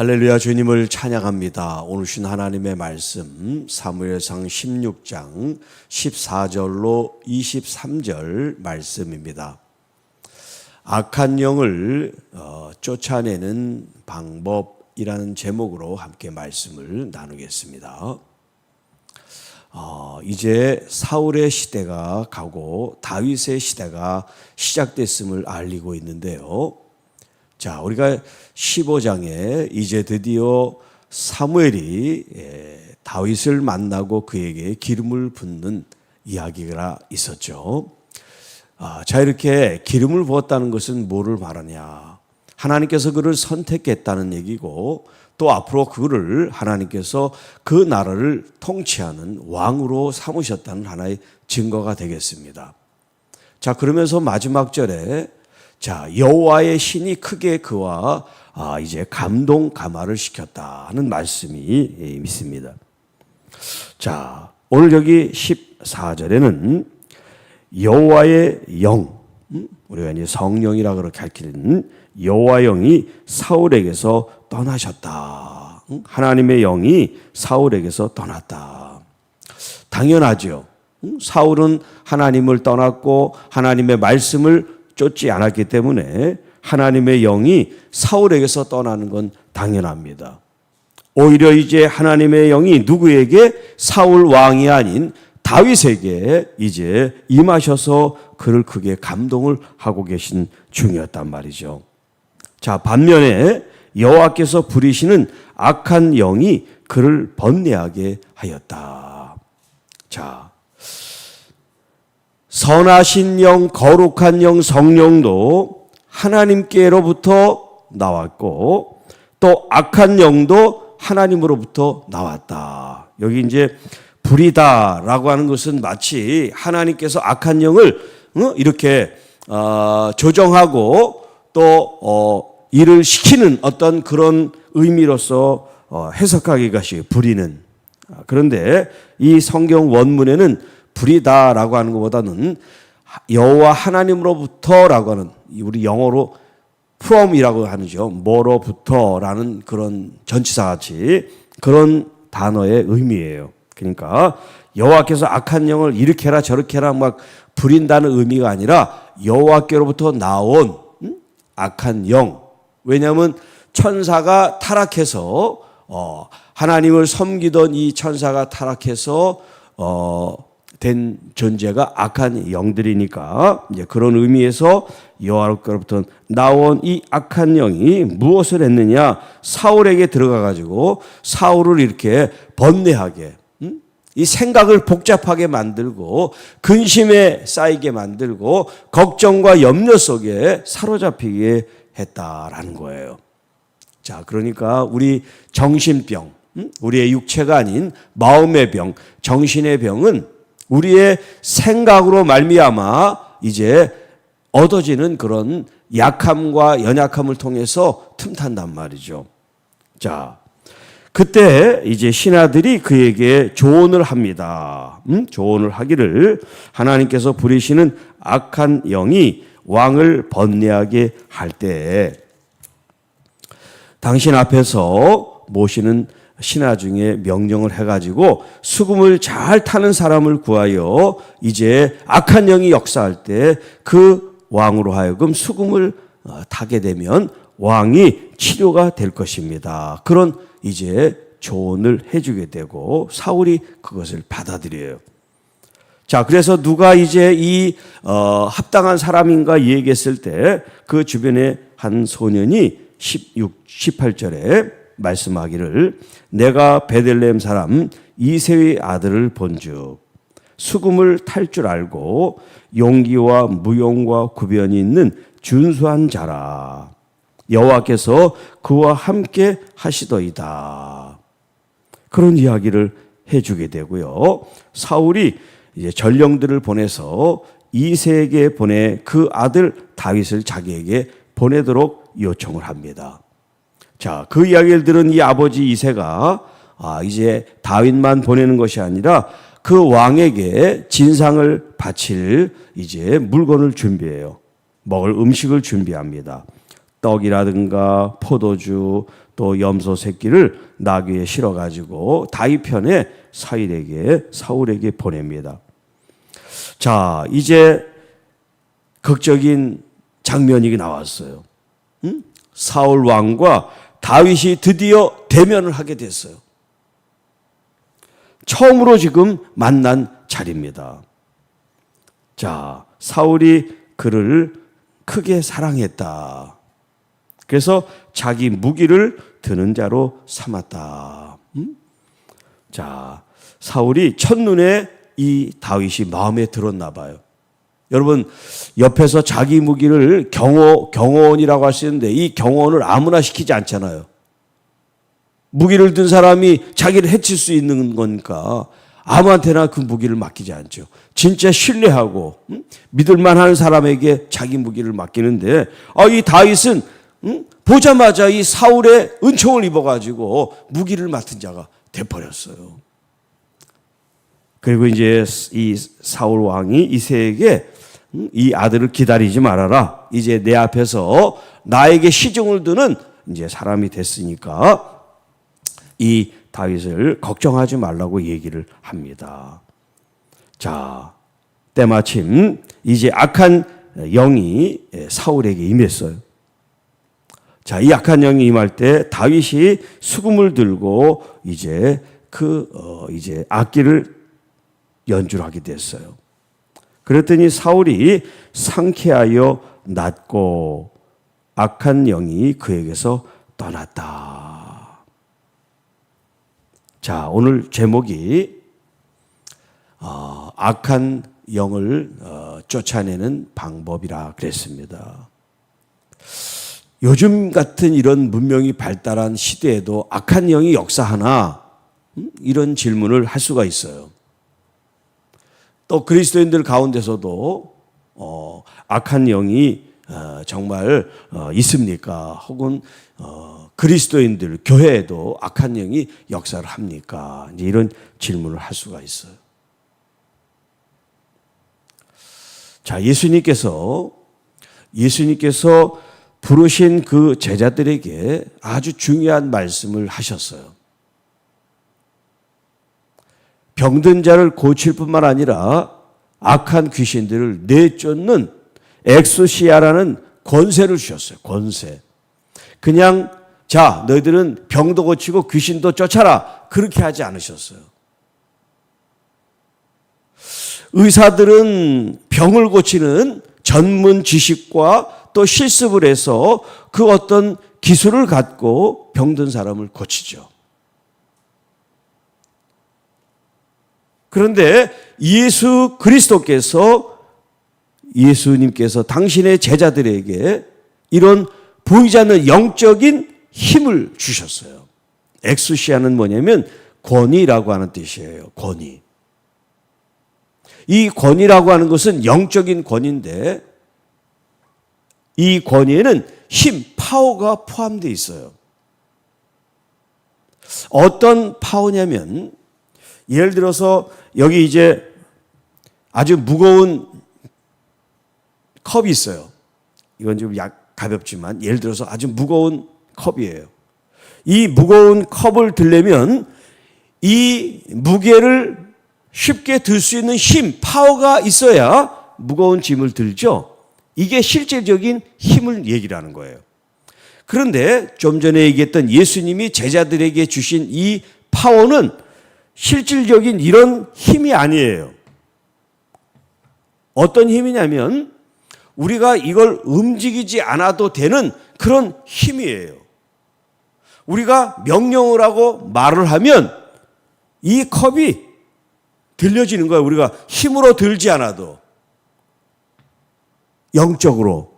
할렐루야 주님을 찬양합니다. 오늘 신 하나님의 말씀 사무엘상 16장 14절로 23절 말씀입니다. 악한 영을 어, 쫓아내는 방법이라는 제목으로 함께 말씀을 나누겠습니다. 어, 이제 사울의 시대가 가고 다윗의 시대가 시작됐음을 알리고 있는데요. 자, 우리가 15장에 이제 드디어 사무엘이 예, 다윗을 만나고 그에게 기름을 붓는 이야기가 있었죠. 아, 자, 이렇게 기름을 부었다는 것은 뭐를 말하냐? 하나님께서 그를 선택했다는 얘기고 또 앞으로 그를 하나님께서 그 나라를 통치하는 왕으로 삼으셨다는 하나의 증거가 되겠습니다. 자, 그러면서 마지막 절에 자, 여호와의 신이 크게 그와 아, 이제 감동 감화를 시켰다는 말씀이 예, 있습니다. 자, 오늘 여기 14절에는 여호와의 영, 음? 우리가 이제 성령이라 그렇게 가르치는 여호와 영이 사울에게서 떠나셨다. 음? 하나님의 영이 사울에게서 떠났다. 당연하죠. 음? 사울은 하나님을 떠났고 하나님의 말씀을 쫓지 않았기 때문에 하나님의 영이 사울에게서 떠나는 건 당연합니다. 오히려 이제 하나님의 영이 누구에게 사울 왕이 아닌 다윗에게 이제 임하셔서 그를 크게 감동을 하고 계신 중이었단 말이죠. 자, 반면에 여호와께서 부리시는 악한 영이 그를 번뇌하게 하였다. 자, 선하신 영, 거룩한 영, 성령도 하나님께로부터 나왔고 또 악한 영도 하나님으로부터 나왔다. 여기 이제 불이다라고 하는 것은 마치 하나님께서 악한 영을 어? 이렇게 어, 조정하고 또 어, 일을 시키는 어떤 그런 의미로서 어, 해석하기가 쉬워요. 불이는. 그런데 이 성경 원문에는 불이다라고 하는 것보다는 여호와 하나님으로부터라고 하는 우리 영어로 from이라고 하는죠. 뭐로부터라는 그런 전치사 같이 그런 단어의 의미예요. 그러니까 여호와께서 악한 영을 이렇게 해라 저렇게 해라 막 부린다는 의미가 아니라 여호와께로부터 나온 악한 영. 왜냐하면 천사가 타락해서 어, 하나님을 섬기던 이 천사가 타락해서 어, 된 존재가 악한 영들이니까 이제 그런 의미에서 여호와로부터 나온 이 악한 영이 무엇을 했느냐 사울에게 들어가 가지고 사울을 이렇게 번뇌하게 음? 이 생각을 복잡하게 만들고 근심에 쌓이게 만들고 걱정과 염려 속에 사로잡히게 했다라는 거예요. 자, 그러니까 우리 정신병, 음? 우리의 육체가 아닌 마음의 병, 정신의 병은 우리의 생각으로 말미암아 이제 얻어지는 그런 약함과 연약함을 통해서 틈탄단 말이죠. 자, 그때 이제 신하들이 그에게 조언을 합니다. 음? 조언을 하기를 하나님께서 부리시는 악한 영이 왕을 번뇌하게 할때 당신 앞에서 모시는 신하 중에 명령을 해가지고 수금을 잘 타는 사람을 구하여 이제 악한 영이 역사할 때 그 왕으로 하여금 수금을 어, 타게 되면 왕이 치료가 될 것입니다. 그런 이제 조언을 해주게 되고 사울이 그것을 받아들여요. 자, 그래서 누가 이제 이 어, 합당한 사람인가 얘기했을 때 그 주변에 한 소년이 16, 18절에 말씀하기를 내가 베들레헴 사람 이세의 아들을 본즉 수금을 탈 줄 알고 용기와 무용과 구변이 있는 준수한 자라 여호와께서 그와 함께 하시더이다. 그런 이야기를 해주게 되고요. 사울이 이제 전령들을 보내서 이세에게 보내 그 아들 다윗을 자기에게 보내도록 요청을 합니다. 자, 그 이야기를 들은 이 아버지 이세가 아, 이제 다윗만 보내는 것이 아니라 그 왕에게 진상을 바칠 이제 물건을 준비해요. 먹을 음식을 준비합니다. 떡이라든가 포도주 또 염소 새끼를 나귀에 실어 가지고 다윗 편에 사울에게 사울에게 보냅니다. 자, 이제 극적인 장면이 나왔어요. 응? 사울 왕과 다윗이 드디어 대면을 하게 됐어요. 처음으로 지금 만난 자리입니다. 자, 사울이 그를 크게 사랑했다. 그래서 자기 무기를 드는 자로 삼았다. 음? 자, 사울이 첫눈에 이 다윗이 마음에 들었나 봐요. 여러분, 옆에서 자기 무기를 경호, 경호원이라고 있는데 이 경호원을 아무나 시키지 않잖아요. 무기를 든 사람이 자기를 해칠 수 있는 거니까 아무한테나 그 무기를 맡기지 않죠. 진짜 신뢰하고 음? 믿을 만한 사람에게 자기 무기를 맡기는데 아, 이 다윗은 음? 보자마자 이 사울의 은총을 입어가지고 무기를 맡은 자가 돼버렸어요. 그리고 이제 이 사울 왕이 이세에게 음? 이 아들을 기다리지 말아라. 이제 내 앞에서 나에게 시중을 두는 이제 사람이 됐으니까 이 다윗을 걱정하지 말라고 얘기를 합니다. 자, 때마침 이제 악한 영이 사울에게 임했어요. 자, 이 악한 영이 임할 때 다윗이 수금을 들고 이제 그 어, 이제 악기를 연주를 하게 됐어요. 그랬더니 사울이 상쾌하여 낫고 악한 영이 그에게서 떠났다. 자, 오늘 제목이 어, 악한 영을 어, 쫓아내는 방법이라 그랬습니다. 요즘 같은 이런 문명이 발달한 시대에도 악한 영이 역사하나 음? 이런 질문을 할 수가 있어요. 또 그리스도인들 가운데서도 어, 악한 영이 어, 정말 어, 있습니까? 혹은 어, 그리스도인들 교회에도 악한 영이 역사를 합니까? 이제 이런 질문을 할 수가 있어요. 자, 예수님께서 예수님께서 부르신 그 제자들에게 아주 중요한 말씀을 하셨어요. 병든 자를 고칠 뿐만 아니라 악한 귀신들을 내쫓는 엑소시아라는 권세를 주셨어요. 권세. 그냥 자, 너희들은 병도 고치고 귀신도 쫓아라. 그렇게 하지 않으셨어요. 의사들은 병을 고치는 전문 지식과 또 실습을 해서 그 어떤 기술을 갖고 병든 사람을 고치죠. 그런데 예수 그리스도께서 예수님께서 당신의 제자들에게 이런 보이지 않는 영적인 힘을 주셨어요. 엑수시아는 뭐냐면 권위라고 하는 뜻이에요. 권위. 이 권위라고 하는 것은 영적인 권위인데 이 권위에는 힘, 파워가 포함되어 있어요. 어떤 파워냐면 예를 들어서 여기 이제 아주 무거운 컵이 있어요. 이건 좀 약, 가볍지만 예를 들어서 아주 무거운 컵이에요. 이 무거운 컵을 들려면 이 무게를 쉽게 들 수 있는 힘, 파워가 있어야 무거운 짐을 들죠. 이게 실제적인 힘을 얘기를 하는 거예요. 그런데 좀 전에 얘기했던 예수님이 제자들에게 주신 이 파워는 실질적인 이런 힘이 아니에요. 어떤 힘이냐면 우리가 이걸 움직이지 않아도 되는 그런 힘이에요. 우리가 명령을 하고 말을 하면 이 컵이 들려지는 거예요. 우리가 힘으로 들지 않아도. 영적으로.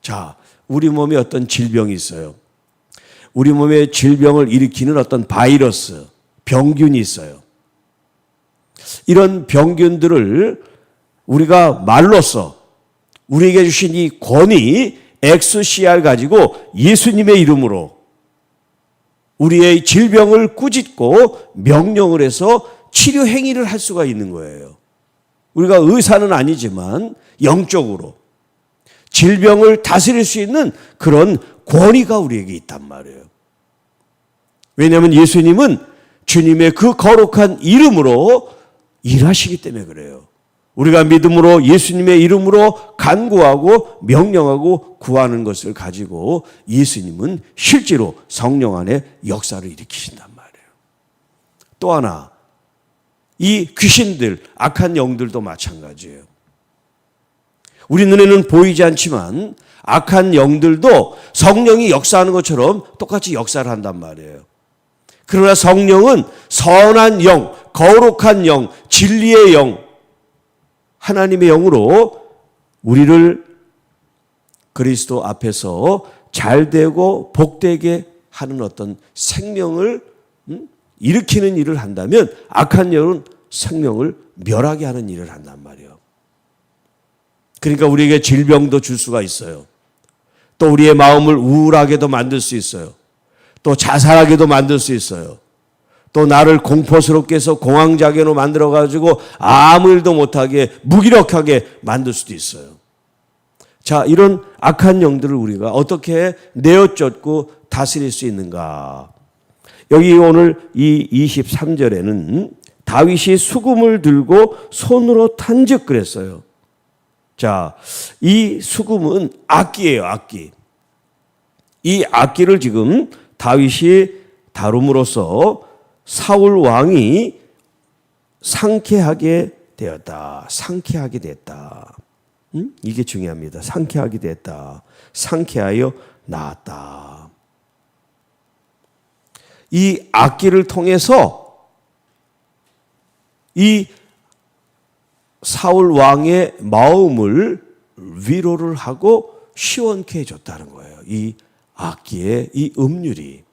자, 우리 몸에 어떤 질병이 있어요. 우리 몸에 질병을 일으키는 어떤 바이러스, 병균이 있어요. 이런 병균들을 우리가 말로써 우리에게 주신 이 권위, 엑스CR 가지고 예수님의 이름으로 우리의 질병을 꾸짖고 명령을 해서 치료 행위를 할 수가 있는 거예요. 우리가 의사는 아니지만 영적으로 질병을 다스릴 수 있는 그런 권위가 우리에게 있단 말이에요. 왜냐하면 예수님은 주님의 그 거룩한 이름으로 일하시기 때문에 그래요. 우리가 믿음으로 예수님의 이름으로 간구하고 명령하고 구하는 것을 가지고 예수님은 실제로 성령 안에 역사를 일으키신단 말이에요. 또 하나, 이 귀신들, 악한 영들도 마찬가지예요. 우리 눈에는 보이지 않지만 악한 영들도 성령이 역사하는 것처럼 똑같이 역사를 한단 말이에요. 그러나 성령은 선한 영, 거룩한 영, 진리의 영, 하나님의 영으로 우리를 그리스도 앞에서 잘 되고 복되게 하는 어떤 생명을 음? 일으키는 일을 한다면 악한 영은 생명을 멸하게 하는 일을 한단 말이에요. 그러니까 우리에게 질병도 줄 수가 있어요. 또 우리의 마음을 우울하게도 만들 수 있어요. 또 자살하게도 만들 수 있어요. 또 나를 공포스럽게 해서 공황장애로 만들어가지고 아무 일도 못하게 무기력하게 만들 수도 있어요. 자, 이런 악한 영들을 우리가 어떻게 내어 쫓고 다스릴 수 있는가? 여기 오늘 이 23절에는 다윗이 수금을 들고 손으로 탄즉 그랬어요. 자, 이 수금은 악기예요, 악기. 이 악기를 지금 다윗이 다룸으로써 사울 왕이 상쾌하게 되었다. 상쾌하게 됐다. 음? 이게 중요합니다. 상쾌하게 됐다. 상쾌하여 나았다. 이 악기를 통해서 이 사울 왕의 마음을 위로를 하고 시원케 해줬다는 거예요. 이 악기의 이 음률이.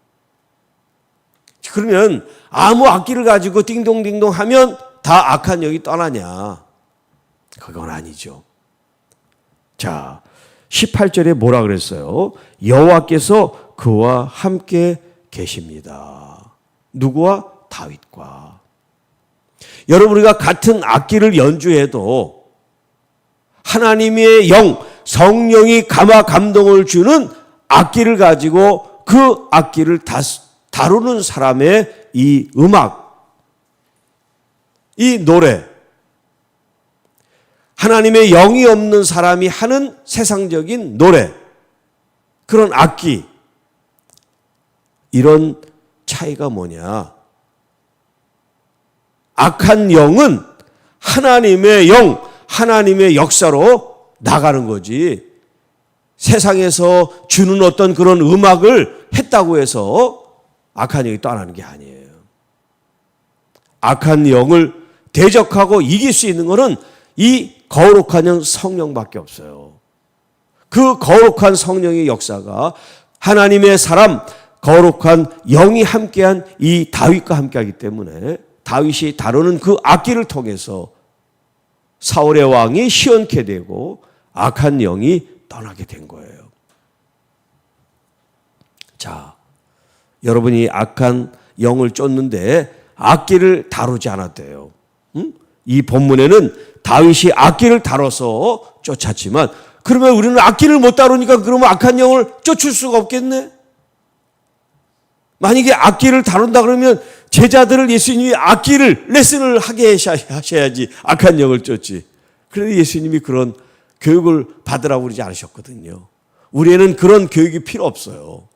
그러면 아무 악기를 가지고 띵동띵동 하면 다 악한 영이 떠나냐? 그건 아니죠. 자, 18절에 뭐라 그랬어요? 여호와께서 그와 함께 계십니다. 누구와? 다윗과. 여러분 우리가 같은 악기를 연주해도 하나님의 영, 성령이 감화 감동을 주는 악기를 가지고 그 악기를 다루는 사람의 이 음악, 이 노래, 하나님의 영이 없는 사람이 하는 세상적인 노래, 그런 악기, 이런 차이가 뭐냐? 악한 영은 하나님의 영, 하나님의 역사로 나가는 거지. 세상에서 주는 어떤 그런 음악을 했다고 해서 악한 영이 떠나는 게 아니에요. 악한 영을 대적하고 이길 수 있는 것은 이 거룩한 영 성령밖에 없어요. 그 거룩한 성령의 역사가 하나님의 사람, 거룩한 영이 함께한 이 다윗과 함께하기 때문에 다윗이 다루는 그 악기를 통해서 사울의 왕이 시원케 되고 악한 영이 떠나게 된 거예요. 자, 여러분이 악한 영을 쫓는데 악기를 다루지 않았대요. 음? 이 본문에는 다윗이 악기를 다뤄서 쫓았지만 그러면 우리는 악기를 못 다루니까 그러면 악한 영을 쫓을 수가 없겠네? 만약에 악기를 다룬다 그러면 제자들을 예수님이 악기를 레슨을 하게 하셔야지 악한 영을 쫓지. 그런데 예수님이 그런 교육을 받으라고 그러지 않으셨거든요. 우리에는 그런 교육이 필요 없어요.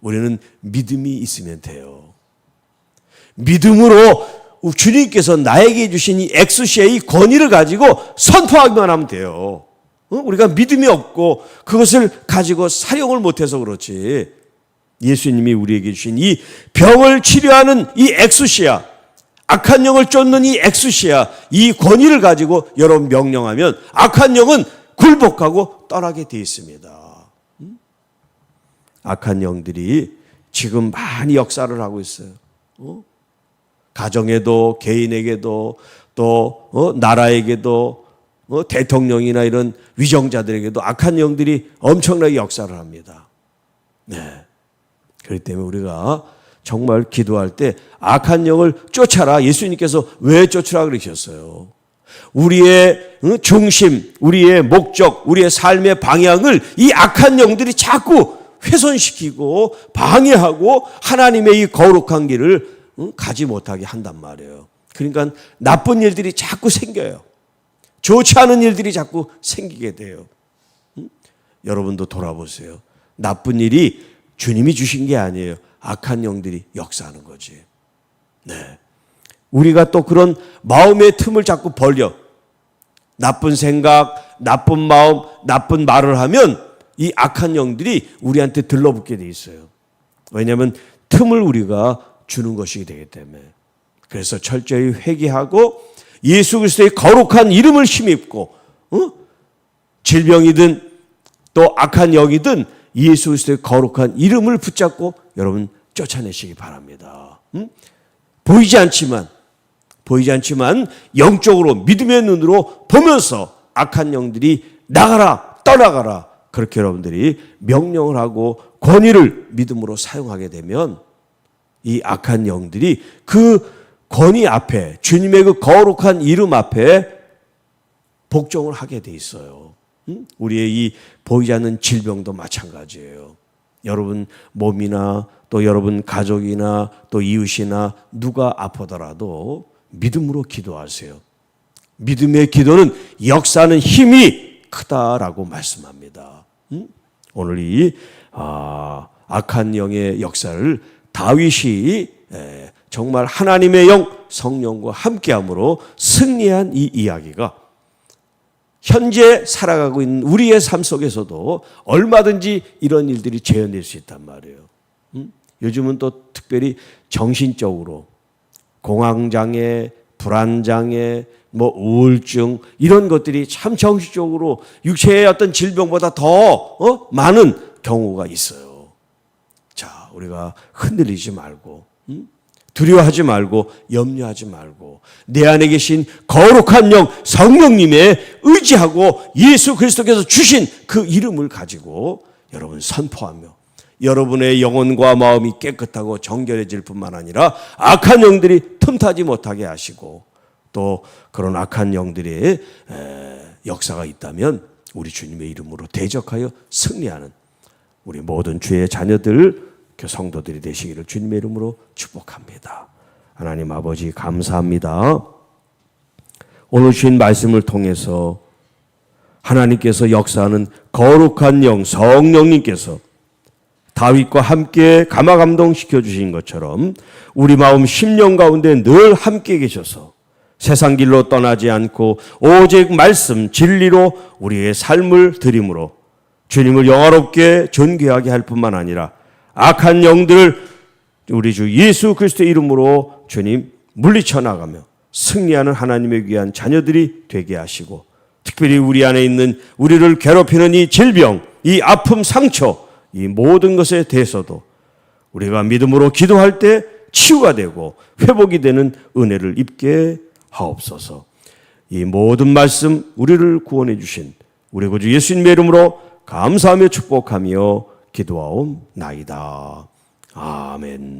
우리는 믿음이 있으면 돼요. 믿음으로 주님께서 나에게 주신 이 엑스시의 권위를 가지고 선포하기만 하면 돼요. 어? 우리가 믿음이 없고 그것을 가지고 사용을 못해서 그렇지. 예수님이 우리에게 주신 이 병을 치료하는 이 엑수시아, 악한 영을 쫓는 이 엑수시아, 이 권위를 가지고 여러분 명령하면 악한 영은 굴복하고 떠나게 되어 있습니다. 음? 악한 영들이 지금 많이 역사를 하고 있어요. 어? 가정에도 개인에게도 또 어? 나라에게도 어? 대통령이나 이런 위정자들에게도 악한 영들이 엄청나게 역사를 합니다. 네. 그렇기 때문에 우리가 정말 기도할 때 악한 영을 쫓아라. 예수님께서 왜 쫓으라 그러셨어요? 우리의 어, 중심, 우리의 목적, 우리의 삶의 방향을 이 악한 영들이 자꾸 훼손시키고 방해하고 하나님의 이 거룩한 길을 어, 가지 못하게 한단 말이에요. 그러니까 나쁜 일들이 자꾸 생겨요. 좋지 않은 일들이 자꾸 생기게 돼요. 음? 여러분도 돌아보세요. 나쁜 일이 주님이 주신 게 아니에요. 악한 영들이 역사하는 거지. 네. 우리가 또 그런 마음의 틈을 자꾸 벌려. 나쁜 생각, 나쁜 마음, 나쁜 말을 하면 이 악한 영들이 우리한테 들러붙게 돼 있어요. 왜냐하면 틈을 우리가 주는 것이기 되기 때문에. 그래서 철저히 회개하고 예수 그리스도의 거룩한 이름을 힘입고 어? 질병이든 또 악한 영이든 예수 그리스도의 거룩한 이름을 붙잡고 여러분 쫓아내시기 바랍니다. 음? 보이지 않지만 보이지 않지만 영적으로 믿음의 눈으로 보면서 악한 영들이 나가라 떠나가라 그렇게 여러분들이 명령을 하고 권위를 믿음으로 사용하게 되면 이 악한 영들이 그 권위 앞에 주님의 그 거룩한 이름 앞에 복종을 하게 돼 있어요. 음? 우리의 이 보이지 않는 질병도 마찬가지예요. 여러분 몸이나 또 여러분 가족이나 또 이웃이나 누가 아프더라도 믿음으로 기도하세요. 믿음의 기도는 역사는 힘이 크다라고 말씀합니다. 음? 오늘 이 아, 악한 영의 역사를 다윗이 에, 정말 하나님의 영 성령과 함께함으로 승리한 이 이야기가 현재 살아가고 있는 우리의 삶 속에서도 얼마든지 이런 일들이 재현될 수 있단 말이에요. 음? 요즘은 또 특별히 정신적으로 공황장애, 불안장애, 뭐 우울증 이런 것들이 참 정신적으로 육체의 어떤 질병보다 더 어? 많은 경우가 있어요. 자, 우리가 흔들리지 말고 음? 두려워하지 말고 염려하지 말고 내 안에 계신 거룩한 영 성령님의 의지하고 예수 그리스도께서 주신 그 이름을 가지고 여러분 선포하며 여러분의 영혼과 마음이 깨끗하고 정결해질 뿐만 아니라 악한 영들이 틈타지 못하게 하시고 또 그런 악한 영들의 역사가 있다면 우리 주님의 이름으로 대적하여 승리하는 우리 모든 주의 자녀들 그 성도들이 되시기를 주님의 이름으로 축복합니다. 하나님 아버지 감사합니다. 오늘 주신 말씀을 통해서 하나님께서 역사하는 거룩한 영 성령님께서 다윗과 함께 감화 감동시켜 주신 것처럼 우리 마음 심령 가운데 늘 함께 계셔서 세상 길로 떠나지 않고 오직 말씀 진리로 우리의 삶을 드림으로 주님을 영화롭게 존귀하게 할 뿐만 아니라 악한 영들을 우리 주 예수 그리스도의 이름으로 주님 물리쳐 나가며 승리하는 하나님의 귀한 자녀들이 되게 하시고 특별히 우리 안에 있는 우리를 괴롭히는 이 질병, 이 아픔, 상처, 이 모든 것에 대해서도 우리가 믿음으로 기도할 때 치유가 되고 회복이 되는 은혜를 입게 하옵소서. 이 모든 말씀 우리를 구원해 주신 우리 구주 예수님의 이름으로 감사하며 축복하며 기도하옵나이다. 아멘.